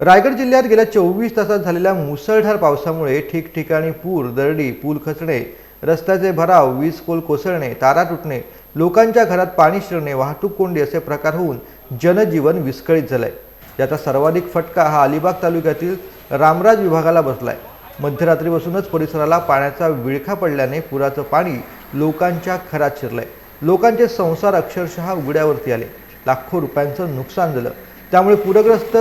रायगड जिल्ह्यात गेल्या चोवीस तासात झालेल्या मुसळधार पावसामुळे ठिकठिकाणी पूर दरडी पूल खचणे रस्त्याचे भराव वीज कोल कोसळणे तारा तुटणे लोकांच्या घरात पाणी शिरणे वाहतूक कोंडी असे प्रकार होऊन जनजीवन विस्कळीत झालंय. याचा सर्वाधिक फटका हा अलिबाग तालुक्यातील रामराज विभागाला बसलाय. मध्यरात्रीपासूनच परिसराला पाण्याचा विळखा पडल्याने पुराचं पाणी लोकांच्या घरात शिरलंय. लोकांचे संसार अक्षरशः उघड्यावरती आले. लाखो रुपयांचं नुकसान झालं. त्यामुळे पूरग्रस्त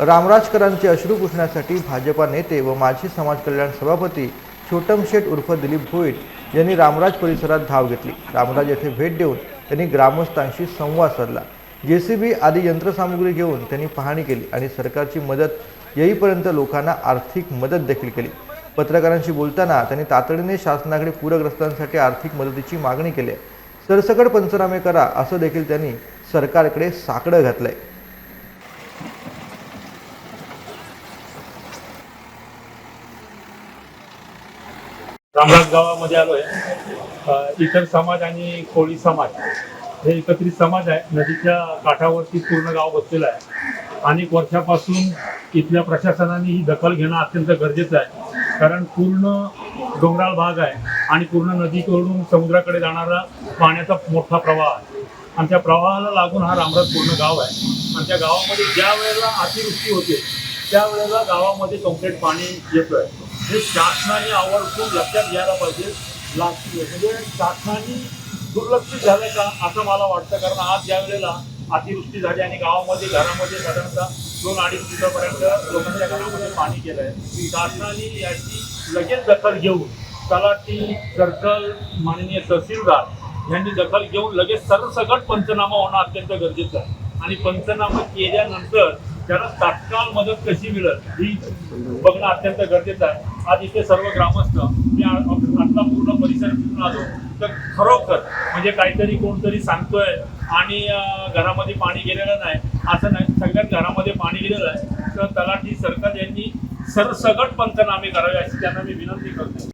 रामराजकरांचे अश्रू पुसण्यासाठी भाजपा नेते व माजी समाज कल्याण सभापती छोटम शेठ उर्फ दिलीप भोईट यांनी रामराज परिसरात धाव घेतली. रामराज येथे भेट देऊन त्यांनी ग्रामस्थांशी संवाद साधला. जे सी बी आदी यंत्रसामुग्री घेऊन त्यांनी पाहणी केली आणि सरकारची मदत येईपर्यंत लोकांना आर्थिक मदत देखील केली. पत्रकारांशी बोलताना त्यांनी तातडीने शासनाकडे पूरग्रस्तांसाठी आर्थिक मदतीची मागणी केली. आहे सरसकट पंचनामे करा असं देखील त्यांनी सरकारकडे साकडं घातलं आहे रामराज गावामध्ये आलोय. इतर समाज आणि कोळी समाज. हे एकत्रित समाज आहे. नदीच्या काठावरती पूर्ण गाव बसलेलं आहे. अनेक वर्षापासून इथल्या प्रशासनाने ही दखल घेणं अत्यंत गरजेचं आहे. कारण पूर्ण डोंगराळ भाग आहे आणि पूर्ण नदीकडून समुद्राकडे जाणारा पाण्याचा मोठा प्रवाह आहे. आणि त्या प्रवाहाला लागून हा रामराज पूर्ण गाव आहे. आणि त्या गावामध्ये ज्या वेळेला अतिवृष्टी होते त्यावेळेला गावामध्ये कंप्लीट पाणी येतोय. हे शासनाने आवर्जून लक्षात घ्यायला पाहिजे. म्हणजे शासनाने दुर्लक्षित झालं का असं मला वाटतं. कारण आज ज्या वेळेला अतिवृष्टी झाली आणि गावामध्ये घरामध्ये साधारणतः दोन अडीच फुटापर्यंत लोकांच्या घरामध्ये पाणी आहे शासनाने याची लगेच दखल घेऊन तलाठी सर्कल माननीय तहसीलदार यांनी दखल घेऊन लगेच सरसकट पंचनामा होणं अत्यंत गरजेचं आहे. आणि पंचनामा केल्यानंतर त्याला तात्काळ मदत कशी मिळत ही बघणं अत्यंत गरजेचं आहे. आज इथे सर्व ग्रामस्थ मी आत्ता पूर्ण परिसर फिरून आलो. तर खरोखर म्हणजे काहीतरी कोणतरी सांगतोय आणि घरामध्ये पाणी गेलेलं नाही. असं नाही सगळ्यात घरामध्ये पाणी गेलेलं आहे. तर तलाठी सरकार यांनी सरसगट पंचनामे करावे अशी त्यांना मी विनंती करतो.